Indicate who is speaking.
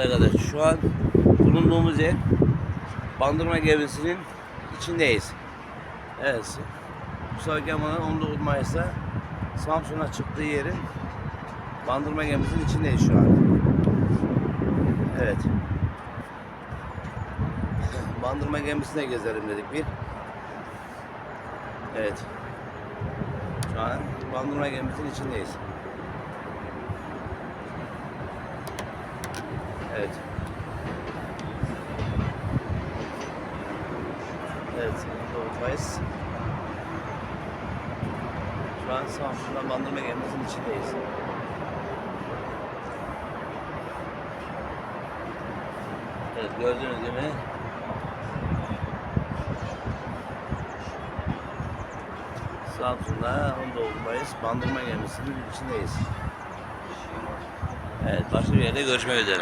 Speaker 1: arkadaşlar şu an bulunduğumuz yer Bandırma gemisinin içindeyiz. Evet. Mustafa Kemal'in 19 Mayıs'ta Samsun'a çıktığı yerin Bandırma gemisinin içindeyiz şu an. Evet. Bandırma gemisine gezelim dedik bir. Evet. Şu an Bandırma gemisinin içindeyiz. Evet. Evet, Doğu'dayız. Şu an Samsun'dan Bandırma gemisinin içindeyiz. Evet, gördüğünüz gibi Samsun'da 19 Mayıs Bandırma gemisinin içindeyiz. Evet, başka bir yerde görüşmek üzere.